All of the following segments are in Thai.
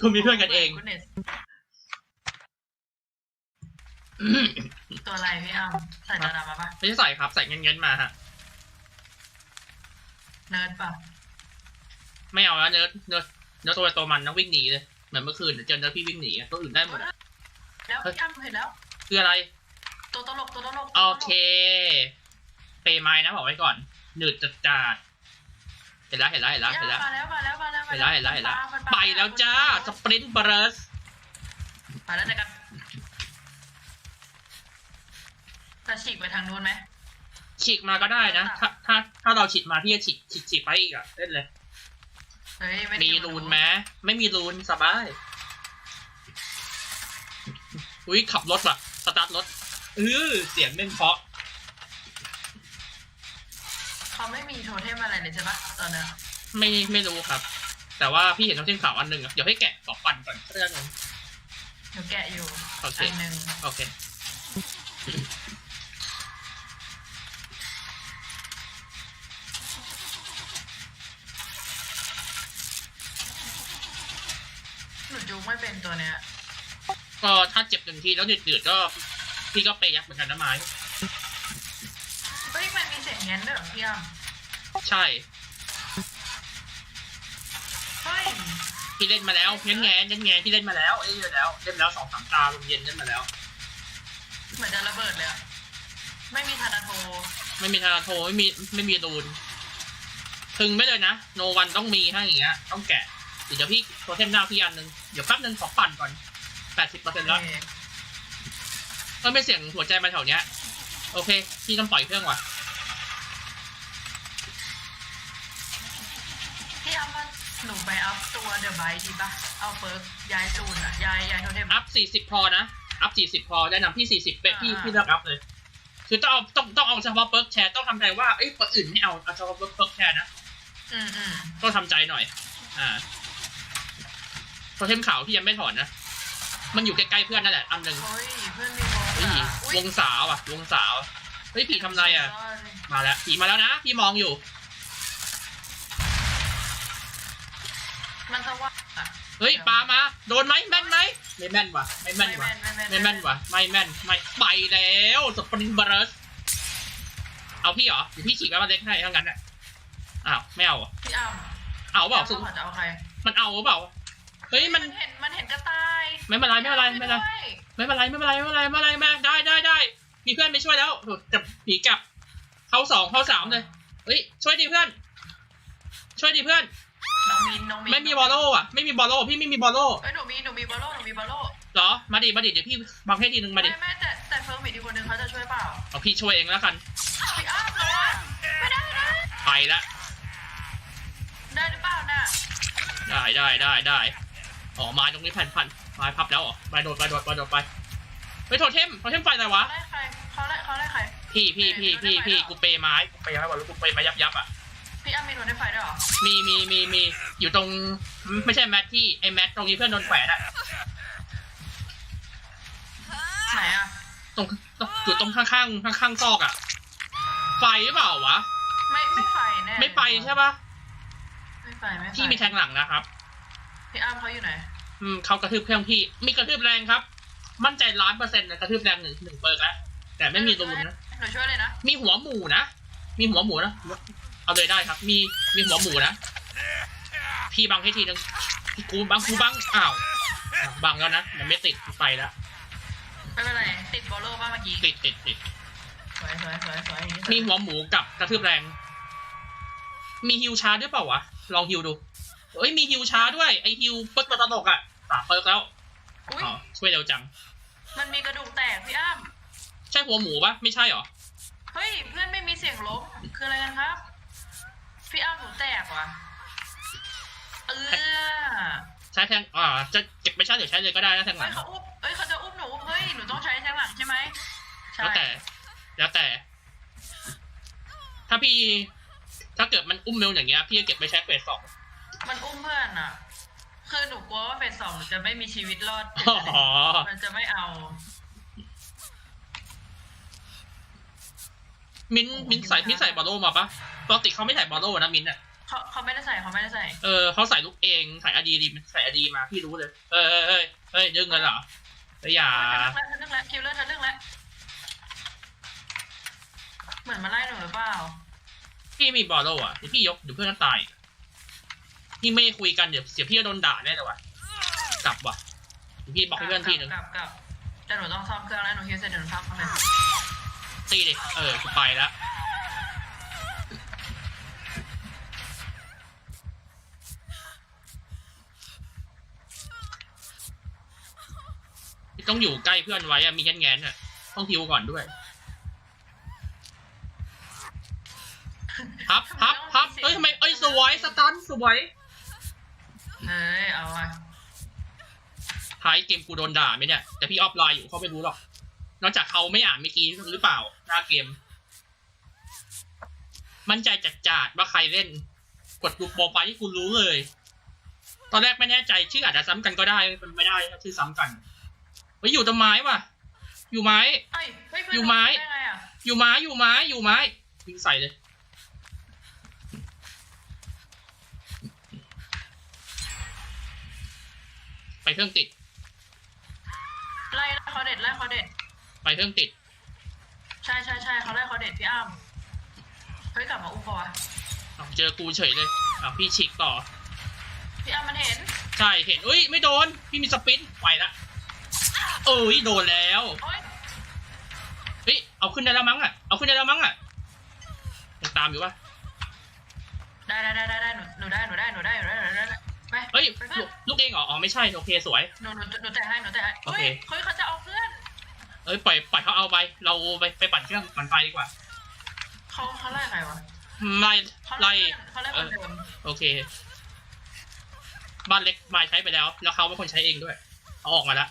คุณมีเพื่อนกันเองคุณเนสตัวอะไรพี่อ้ำใส่ดาดามาปะไม่ใช่ใส่ครับ ใส่เงินๆมาฮะ เนิร์ดปะไม่เอาแล้วเนื้อเนื้อเนื้อตัวตัวมันนะวิ่งหนีเลย เหมือนเมื่อคืนเจอเนื้อพี่วิ่งหนีอะตัวอื่นได้หมดอะแล้วพี่อ้ำเห็นแล้ว คืออะไร ตัวตลกตัวตลก โอเค เปย์ไม้นะบอกไว้ก่อน หนืดจัดจาดเห็นแล้วเห็นแล้วเห็นแล้วเห็นแล้วมาแล้วมาแล้วมาแล้วเห็นแล้วเห็นแล้วเห็นแล้วมันไปแล้วจ้าสปรินต์เบรสไปแล้วเจอกันจะฉีกไปทางนู้นไหมฉีกมาก็ได้นะ ถ้าถ้าถ้าเราฉีกมาพี่จะฉีกฉีกฉีกไปอีกอะเล่นเลยเฮ้ยไม่ได้มีรูนไหมไม่มีรูนสบายอุ้ยขับรถว่ะสตาร์ทรถเออเสียงเม่นเพราะ เขาไม่มีโทเทมอะไรเลยใช่ปะตอนเนี้ยไม่ไม่รู้ครับ แต่ว่าพี่เห็นน้องทีมข่าวอันหนึ่งอะเดี๋ยวให้แกะสองปันก่อนเรื่องนึง หนูแกะอยู่โอเค อันหนึ่งโอเค หนูจูงไม่เป็นตัวเนี้ย ก็ถ้าเจ็บหนึ่งทีแล้วเดือดๆก็ พี่ก็ไปยักเหมือนกันนะไม้เฮ้ยมันมีเสียงแง้นด้วยเหรอพี่อ้ำใช่ เฮ้ยพี่เล่นมาแล้วเงี้ยแงนเงี้ยแงนพี่เล่นมาแล้วเล่นมาแล้วเล่นมาแล้วสองสามตาลมเย็นเล่นมาแล้ว เหมือนจะระเบิดเลยอะไม่มีธนาโทไม่มีทาราโทไม่มีไม่มีรูนพึงไม่เลยนะโนวันต้องมีถ้าอย่างเงี้ย ต้องแกะเดี๋ยวพี่โทเทมหน้าพี่อันหนึ่งเดี๋ยวแป๊บนึงขอปั่นก่อนแปดสิบเปอร์เซ็นต์แล้วเออก็ไม่เสียงหัวใจมาแถวเนี้ย โอเค พี่ต้องปล่อยเครื่องว่ะ หนูไปอัพตัวเดอะไบดีปะเอาเปิร์กย้ายจูนอะย้ายย้ายโทเทม อัพสี่สิบพอนะ อัพสี่สิบพอแนะนำพี่สี่สิบเป๊ะพี่อ่า พี่เลือกอัพเลย คือต้องเอาต้องต้องเอาเฉพาะเปิร์กแชร์ต้องทำใจว่าเอ้ยคนอื่นไม่เอาเอาเฉพาะเปิร์กแชร์นะ อืมอืมต้องทำใจหน่อย อ่าโทเทมขาวพี่ยังไม่ถอนนะ มันอยู่ใกล้ๆเพื่อนนั่นแหละ อันหนึ่งโอ้ยเพื่อนมีวงเฮ้ยอะอุ๊วยงสาวอะ วงสาว เฮ้ยผีทำไรอะ sorry มาแล้วผีมาแล้วนะ พี่มองอยู่ มันสว่างอะเฮ้ยปลามา โดนไหมแม่นไหมไม่แม่นว่ะไม่แม่นว่ะไม่แม่นว่ะไม่แม่นไม่ไปแล้วสปริงเบรสเอาพี่เหรอเดี๋ยวพี่ฉีกไว้มาเล็กให้ทั้งนั้นอะอ้าวไม่เอาเหรอพี่อ้ำเอาเปล่าพี่อ้ำจะเอาใครมันเอาเปล่าเฮ้ยมันมันเห็นมันเห็นกระต่ายไม่เป็นไรไม่เป็นไรไม่เป็นไรด้วยไม่เป็นไรไม่เป็นไรไม่เป็นไรไม่เป็นไรแม่ได้ได้ได้มีเพื่อนไปช่วยแล้วโดดจับผีกลับเข้าสองเข้าสามเลยเฮ้ยช่วยดิเพื่อน ช่วยดิเพื่อน น้องมินน้องมินไม่มีบอลโล่อะไม่มีบอลโล่พี่ไม่มีบอลโล่เอ้ยหนูมีหนูมีบอลโล่หนูมีบอลโล่เหรอมาดิมาดิเดี๋ยวพี่บังให้ทีนึงมาดิไม่ไม่แต่แต่เฟิร์มอีกคนนึงเขาจะช่วยเปล่าเอาพี่ช่วยเองแล้วกันพี่อ้ำระวังไม่ได้นะไปละได้หรือเปล่าน่ะได้ได้ได้ได้อ๋อไม้ตรงนี้แผ่นพันไม้พับแล้วเหรอไม้โดดไปโดดไปโดดไปเฮ้ยโทเทมโทเทมไฟอะไรวะเขาไล่ใครเขาไล่เขาไล่ใครพี่พี่พี่พี่พี่กูเปย์ไม้กูเปย์ไม้บอกแล้วกูเปย์ไม้ยับยับอะ พี่อ้ำมีหนูได้ไฟด้วยเหรอมีมีมีมีอยู่ตรงไม่ใช่แมทที่ไอ้แมทตรงนี้เพื่อนโดนแขวนอะไหนอะตรงตรงอยู่ตรงข้างข้างข้างข้างๆซอกอะไฟหรือเปล่าวะ ไม่ไม่ไฟแน่ไม่ไปใช่ปะไม่ไฟไม่ไฟพี่มีแทงหลังนะครับ พี่อ้ำเขาอยู่ไหน อืมเขากระทืบเครื่องพี่ มีกระทืบแรงครับ มั่นใจล้านเปอร์เซ็นต์เลยกระทืบแรงหนึ่งหนึ่งเปิร์กแล้วแต่ไม่มีรูนนะหนูช่วยเลยนะ มีหัวหมูนะ มีหัวหมูนะ เอาเลยได้ครับ มีมีหัวหมูนะ พี่บังให้ทีนึงพี่กูบังกูบังอ้าวอ้าวบังแล้วนะมันไม่ติดไฟแล้วไม่เป็นไรติดบอลโล่ป่ะเมื่อกี้ติดติดติดสวยสวยสวยสวยอย่างนี้สวยมีหัวหมูกับกระทืบแรง มีฮิวชาร์จด้วยเปล่าวะลองฮิวดูเอ้ยมีฮิวชาร์จด้วยไอฮิวเปิดตัวตลกอะสามเปิร์กแล้วอุ้ยอ๋อช่วยเร็วจัง มันมีกระดูกแตกพี่อ้ำใช่หัวหมูปะไม่ใช่หรอ เฮ้ยเพื่อนไม่มีเสียงล้มคืออะไรกันครับ พี่อ้ำหนูแตกว่ะเออใช้แทงอ่าจะเก็บไม่ใช่เดี๋ยวใช้เลยก็ได้นะแทงหเฮ้ลัยงเขาอุ้มเฮ้ยเขาจะอุ้มหนูเฮ้ยหนูต้องใช้แทงหลังใช่ไหมใช่แล้วแต่ แล้วแต่ ถ้าพี่ ถ้าเกิดมันอุ้มเมลอย่างเงี้ย พี่จะเก็บไปใช้เฟสสองมันอุ้มเพื่อนอะ คือหนูกลัวว่าเฟสสองหนูจะไม่มีชีวิตรอด อ๋อมันจะไม่เอา มินท์มินท์ใส่พี่ใส่บอลโลมาปะปกติเขาไม่ใส่บอลโลนะมินท์อะเขาเขาไม่ได้ใส่เขาไม่ได้ใส่เออเขาใส่ลูกเองใส่อดีดีใส่อดีมาพี่รู้เลย เออเออเออเฮ้ยดึงกันเหรอเฮ้ยอย่าทะลึ่งแล้วทะลึ่งแล้วคิวเลอร์ทะลึ่งแล้วเหมือนมาไล่หนูหรือเปล่าพี่มีบอลโลอะเดี๋ยวพี่ยกเดี๋ยวเพื่อนก็ตายพี่ไม่คุยกันเดี๋ยวเสียพี่ก็โดนด่าแน่เลยว่ะกลับว่ะเดี๋ยวพี่บอกให้เพื่อนทีนึงกลับกลับแต่หนูต้องซ่อมเครื่องแล้วหนูคิวเสร็จเดี๋ยวหนูทำเลย ตีดิ เออกูไปแล้วต้องอยู่ใกล้เพื่อนไว้อะมีแง้นๆอะต้องทิวก่อนด้วยพับพับพับเอ้ยทำไมเอ้ยสวยสตันสวยเฮ้ยเอาอะท้ายเกมกูโดนด่าไหมเนี่ย แต่พี่ออฟไลน์อยู่เขาไม่รู้หรอก นอกจากเขาไม่อ่านเมื่อกี้หรือเปล่าหน้าเกม มั่นใจจัดจาดว่าใครเล่น กดดูโปรไฟล์ที่คุณรู้เลย ตอนแรกไม่แน่ใจชื่ออาจจะซ้ำกันก็ได้เป็นไม่ได้ถ้าชื่อซ้ำกันเฮ้ยอยู่ต้นไม้ว่ะ อยู่ไม้ เอ้ยเฮ้ยเพื่นอยู่ไม้ได้ไงอะอยู่ไม้อยู่ไม้อยู่ไม้ยิงใส่เลย ไปเครื่องติดไล่ไล่เขาเด็ดไล่เขาเด็ด ไปเครื่องติด ใช่ใช่ใช่เขาไล่เขาเด็ดพี่อ้ำเฮ้ยกลับมาอุ้มปะวะอ้าวเจอกูเฉยเลยอ้าวพี่ฉีกต่อ พี่อ้ำมันเห็นใช่เห็นเอ้ยไม่โดน พี่มีสปินไปละเอ้ยโดนแล้วโอ๊ยเฮ้ยเอาขึ้นได้แล้วมั้งอะเอาขึ้นได้แล้วมั้งอะยังตามอยู่วะได้ได้ได้ได้ได้หนูหนูได้หนูได้หนูได้หนูได้หนูได้ไปเฮ้ยไปเพื่ลูอนกลูกเองเหรออ๋อไม่ใช่โอเคสวย หนูหนูหนูแต่ให้หนูแต่ให้โอเค เฮ้ยเฮ้ยเขาจะเอา เพื่อนเอ้ยปล่อยปล่อยเขาเอาไป เราไปไปปั่นเครื่องปั่นไฟดีกว่าเขาเขาไล่ใครวะไล่เขาไล่เขาไล่คนเดิมโอเค บ้านเล็กมายใช้ไปแล้ว แล้วเขาเป็นคนใช้เองด้วยเอาออกมาแล้ว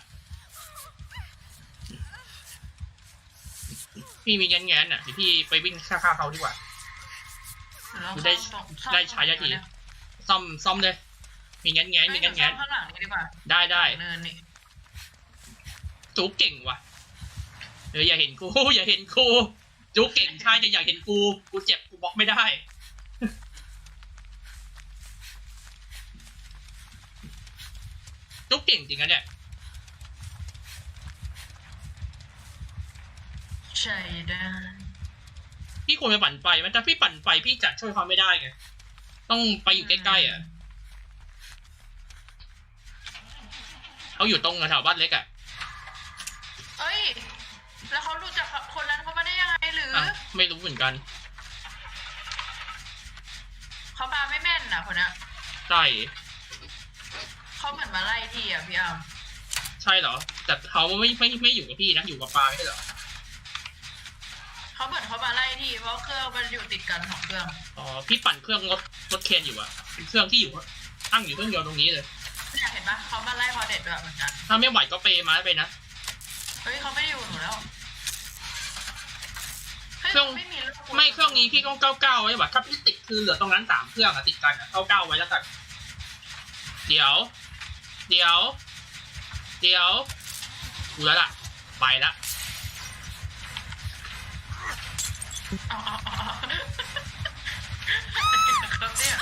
พี่มีแง้นๆอะเดี๋ยวพี่ไปวิ่งฆ่าๆเขาดีกว่าเราได้ซ่อมซ่อมได้ใช้ยาที ซ่อมซ่อมเลย มีแง้นแง้นๆมีเฮ้ยแง้นเดี๋ยวซ่อมข้างหลังนี้ดีกว่าๆได้ได้เนินนี่จุกเก่งว่ะ เอออย่าเห็นกูอย่าเห็นกูจุกเก่งใช่แต่อย่าเห็นกูกูเจ็บกูบล็อกไม่ได้จุกเก่งจริงนะเนี่ยใช่ได้พี่ควรไปปั่นไฟมันถ้าพี่ปั่นไฟพี่จะช่วยเขาไม่ได้ไงต้องไปอยู่ใกล้ๆอะเขาอยู่ตรงแถวบ้านเล็กอะเอ้ย แล้วเขารู้จักคนนั้นเขามาได้ยังไงหรือออะไม่รู้เหมือนกันเขาปาไม่แม่นนะคนน่ะใช่เขาเหมือนมาไล่ที่อะพี่อ้ำใช่เหรอ แต่เขาไม่ไม่ไม่อยู่กับพี่นะอยู่กับปลาไม่ใช่เหรอเขาเหมือนเขามาไล่ที่เพราะเครื่องมันอยู่ติดกันสองเครื่อง อ๋อพี่ปั่นเครื่องรถรถเคนอยู่อะเป็นเครื่องที่อยู่ตั้งอยู่เครื่องเดียวตรงนี้เลย เนี่ยเห็นปะเขามาไล่พอเด็ดด้วยเหมือนกันถ้าไม่ไหวก็เปย์มาไปนะ เฮ้ยเขาไม่ได้อยู่กับหนูแล้วฮ้ย เครื่องไม่มีลูกไม่เครื่องนี้พี่ต้องเก้าเก้าไว้ว่ะถ้าพี่ติดคือเหลือตรงนั้นสามเครื่องอะติดกันอะเก้าเก้าไว้แล้วกัน เดี๋ยว เดี๋ยว เดี๋ยวกูแล้วล่ะ ไปละ เอาเอาเอาเอาครับเนี่ย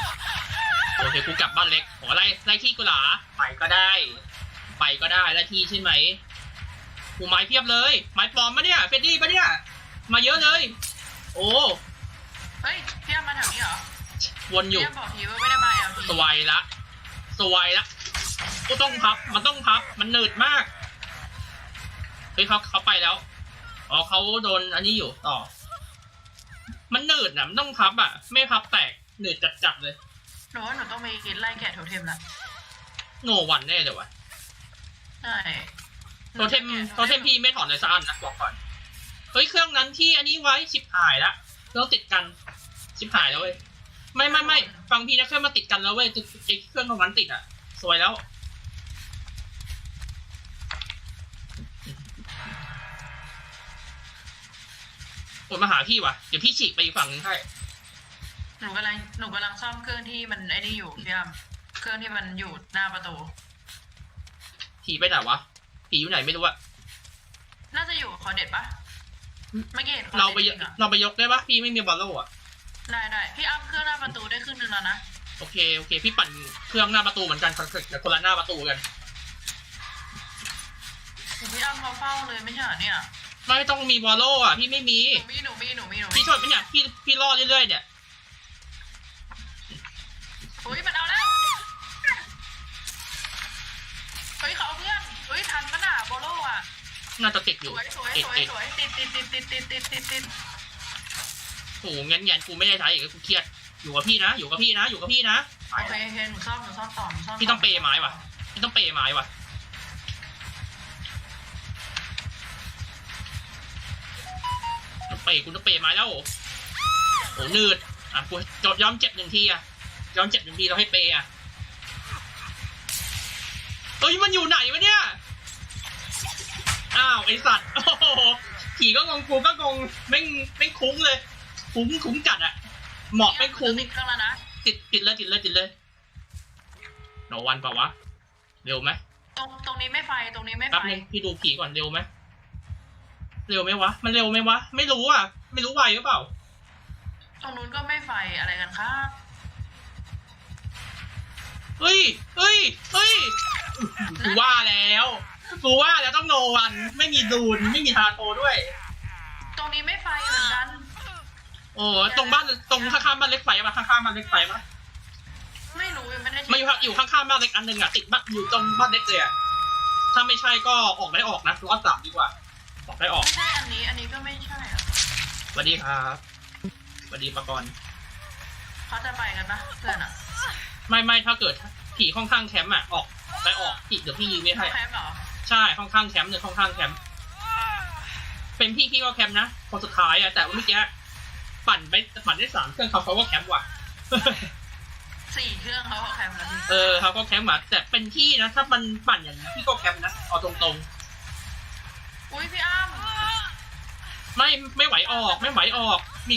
โอเคกูกลับบ้านเล็กขอไล่ไล่ที่กูเหรอไปก็ได้ ไปก็ได้ไล่ที่ใช่ไหมกูไม้เพียบเลย ไม้ปลอมปะเนี่ยเฟดดี้ปะเนี่ย มาเยอะเลย โอ้เฮ้ยพี่อ้ำมาแถวนี้เหรอวนอยู่พี่อ้ำบอกทีว่าไม่ได้มาแอลทีสวยละสวยละกูต้องพับ มันต้องพับ มันหนืดมาก เฮ้ยเขาเขาไปแล้ว อ๋อเขาโดนอันนี้อยู่ต่อ มันหนืดนะมันต้องพับอะ ไม่พับแตกหนืดจัดๆเลย หนูว่าหนูต้องไปกินไล่แกะโทเทมละโนวันแน่เลยวะใช่ โทเทมโทเทมพี่ไม่ถอนเลยสักอันนะบอกก่อน เฮ้ยเครื่องนั้นที่อันนี้ไว้ชิบหายละเครื่องติดกันชิบหายแล้วเว้ยไม่ไม่ไม่ฟังพี่นะเครื่องมาติดกันแล้วเว้ยไอ้เครื่องตรงนั้นติดอะ สวยแล้วโอนมาหาพี่วะเดี๋ยวพี่ฉีกไปอีกฝั่งนึงให้หนูกำลังหนูกำลังซ่อมเครื่องที่มันไอ้นี่อยู่พี่อ้ำเครื่องที่มันอยู่หน้าประตูผีไปไหนวะผีอยู่ไหนไม่รู้อะน่าจะอยู่กับคอเด็ดปะ เมื่อกี้เห็นคอเราเด็ดไปยจกริงอะเราไปยกได้ปะพี่ไม่มีบอลโล่อะได้ได้พี่อ้ำเครื่องหน้าประตูได้ครึ่งหนึงแล้วนะโอเคโอเค พี่ปั่นเครื่องหน้าประตูเหมือนกันแต่คนละหน้าประตูกันหนูพี่อ้ำเขาเฝ้าเลยไม่ใช่เหรอเนี่ยไม่ต้องมีวอลโล่อะพี่ไม่มีหนูมีหนูมีหนูมีหนูมีพี่ช่วยไหมเนี่ยพี่พี่รอดเรื่อยๆเนี่ยอุ้ยมัน น่าจะติดอสยู่วยสวยติดสวยติดสวยติดติดติดติดติดติดติดติดโอ้โหงั้นงั้นกูไม่ได้ใช้อีกแล้วกูเครียด อยู่กับพี่นะ อยู่กับพี่นะ อยู่กับพี่นะ โอเคโอเคหนูซ่อมหนูซ่อมต่อหนูซ่อมพี่ต้องเปย์ไม้ว่ะ พี่ต้องเปย์ไม้ว่ะต้องเปย์กูต้องเปย์ไม้แล้วโอ้โหนืด อะกูจบยอมเจ็บหนึ่งทีอะยอมเจ็บหนึ่งทีเราให้เปย์อะเฮ้ยมันอยู่ไหนวะเนี่ย อ้าวไอสัตว์โอ้โหผีก็งงกูก็งงแม่งแม่งคุ้งเลย คุ้งคุ้งจัดอะหมอกไม่งคุ้งติดเครื่องแล้วนะติดติดเลยติดเลยติดเลยโนวันเปล่าวะ เร็วไหมตรงตรงนี้ไม่ไฟตรงนี้ไม่ไฟแป๊บนึงพี่ดูผีก่อนเร็วไหมเร็วไหมวะ มันเร็วไหมวะ ไม่รู้อะ ไม่รู้ไวหรือเปล่า ตรงนู้นก็ไม่ไฟอะไรกันครับเฮ้ยเฮ้ยเฮ้ยกูว่าแล้ว กูว่าแล้วต้องโนวันไม่มีดูนไม่มีทาโตด้วย ตรงนี้ไม่ไฟเหมือนกัน โอ้ตรงบ้านตรงข้างๆบ้านเล็กไฟปะข้างๆบ้านเล็กไฟปะไม่รู้ยังไม่ได้มาอยู่ข้างอยู่ข้างๆบ้านเล็กอันหนึ่งอะติดบ้านอยู่ตรงบ้านเล็กเลยอะถ้าไม่ใช่ก็ออกได้ออกนะรอดสามดีกว่าออกได้ออกไม่ใช่อันนี้อันนี้ก็ไม่ใช่อะสวัสดีครับสวัสดีปะกรณ์เขาจะไปกันปะเพื่อนอะไม่ไม่ถ้าเกิดผีค่อนข้างแคมป์อะออกไปออกพี่เดี๋ยวพี่ยืมไม่ให้แคมป์เหรอ ใช่ค่อนข้างแคมป์เลยค่อนข้างแคมป์เป็นพี่พี่ก็แคมป์นะคนสุดท้ายอะแต่ว่าเมื่อกี้ปั่นไปปั่นได้สามเครื่องเขาเขาก็แคมป์ว่ะสี่เครื่องเขาเอาแคมป์แล้วพี่เออเขาก็แคมป์ว่ะแต่เป็นพี่นะถ้ามันปั่นอย่างนี้พี่ก็แคมป์นะเอาตรงอุ้ยพี่อ้ำๆไม่ไม่ไหวออกไม่ไหวออก มี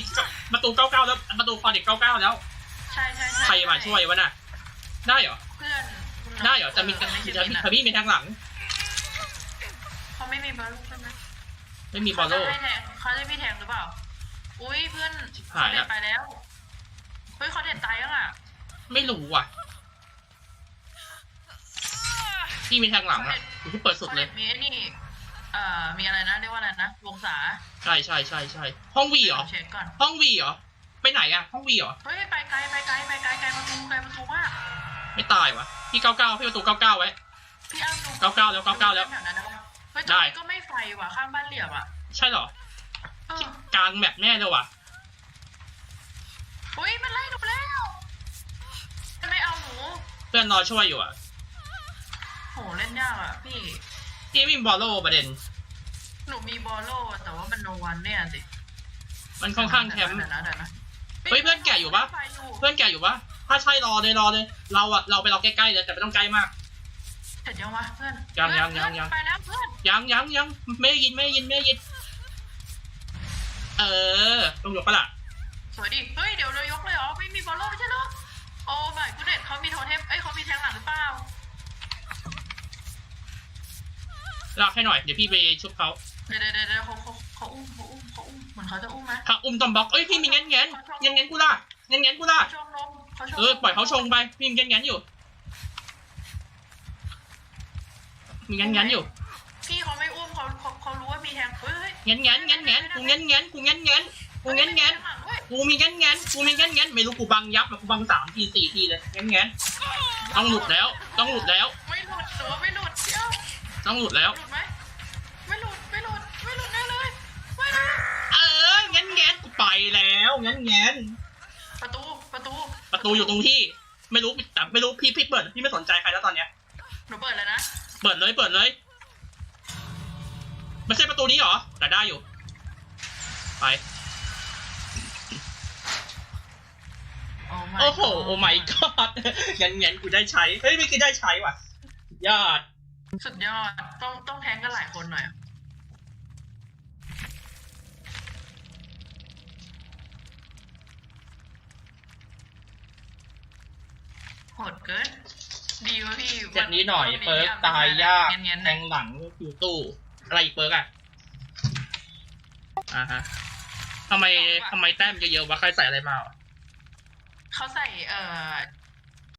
ประตูเก้าเก้าแล้วประตูคอเด็กเก้าเก้าแล้ว ใช่ใช่ใช่ใครมาช่วยวะน่ะ ได้เหรอเพื่อนคุณได้เหรอจะมีจะไม่มีใช่จะมีนะจะมีมีทางหลังเขา ไม่มีบอลลูนใช่ไหมไม่มีบอลโลเขาจะให้แทงเขาจะพี่แทงหรือเปล่า อุ้ยเพื่อนชิบหายละเขเด็ดไปแล้ว เฮ้ยเขาเด็ดตายยังอะไม่รู้ว่ะพี่มีทางหลังอะอยู่ที่เปิดสุดเขาเลเด็ย ดมีไอ้นี่ เอ่อ มีอะไรนะ เรียกว่าอะไรนะ วงศาใช่ใช่ใช่ใช่ห้องวีเหรอ เช็คก่อน ห้องวีเหรอ ไปไหนอะห้องวีเหรอ เฮ้ยไปไกลไปไกลไปไกลไกลประตูไกลประตูมากไม่ตายวะพี่เก้าเก้าพี่ประตูเก้าเก้าไว้ พี่อ้ำดูเก้าเก้าแล้วเก้าเก้าแล้วถนั้นได้ปะเฮ้ย ตได้รงนี้ก็ไม่ไฟว่ะข้างบ้านเหลี่ยมอะใช่เหรอ เออกลางแมปแน่เลยว่ะ อุ้ยมันไล่หนูแล้วมันไม่เอาหนูเพื่อนรอช่วยอยู่อะโหเล่นยากอะพี่ พี่ไม่มีบอลโลประเด็น หนูมีบอลโล่แต่ว่ามันโนวันเนี่ยสิมันค่อนข้างแคมป์เดี๋ยวนะเดี๋ยวนะเฮ้ยเพื่อนแก่อยู่ปะไฟอยู่เพื่อนแกอยู่ปะถ้าใช่รอเลยรอเลย เราอะเราไปรอใกล้ๆเลยแต่ไม่ต้องใกล้มาก เสร็จยังวะเพื่อนยังยังเพื่อนยังยังไปแล้วเพื่อน ยังยังยังไม่ได้ยินไม่ได้ยินไม่ได้ยิน เออตรงหยกปะล่ะสวยดิ เฮ้ย เดี๋ยวเรายกเลยเหรอ ไม่มีบอลโล่ไม่ใช่เหรอ โอ้ไม่กูเด็ดเขามีโทเทมเอ้ยเขามีแทงหลังหรือเปล่าลากให้หน่อย เดี๋ยวพี่ไปชุบเขาเดี๋ยวเดี๋ยวเดี๋ยวเขาเขาเขาอุ้มเขาอุ้มเขาอุ้มเหมือนเขาจะอุ้มไหมถ้าอุ้มตอมบล็อกเอ้ยพี่มีงั้นงั้นงั้นงั้นกูล่ะงั้นงั้นกูล่ะเขาชงนมเขาชงเออปล่อยเขาชงไปพี่มีงั้นงั้นอยู่มีงั้นงั้นอยู่ พี่เขาไม่อุ้มเขาเขาเขารู้ว่ามีแทงเฮ้ยเฮ้ยงั้นงั้นงั้นงั้นกูงั้นงั้นกูงั้นงั้นกูงั้นงั้นเฮ้ยกูมีงั้นงั้นกูมีงั้นงั้นไม่รู้กูบังยับอะกูบังสามทีสี่ทีเลยงั้นงั้นต้องหลุดแล้ว ต้องหลุดแล้ว ไม่หลุดหรือว่าไม่หลุดเดี๋ยวต้องหลุดแล้วหลุดไหมไม่หลุดไม่หลุดไม่หลุดแน่เลยไม่หลุดเอองั้นงั้นกูไปแล้วงั้นงั้นประตูประตู ประตูอยู่ตรงที่ ไม่รู้แต่ไม่รู้พี่พี่เปิดพี่ไม่สนใจใครแล้วตอนเนี้ยหนูเปิดเลยนะเปิดเลยเปิดเลย ไม่ใช่ประตูนี้เหรอ แต่ได้อยู่ ไปโอ้ my โอ้โหโอ้ my god งั้นงั้นกูได้ใช้ เฮ้ยไม่คิดได้ใช้ว่ะสุดยอด สุดยอด ต้องต้องแทงกันหลายคนหน่อยอะโหดเกิน ดีวะพี่เจ็บนี้หน่อยวัเปิร์กตายยาก เงี้ยแทงหลังอยู่ตู้ อะไรอีกเปิร์กอะอ่าฮะทำไมทำไมแต้มเยอะๆวะใครใส่อะไรมาเขาใส่เอ่อ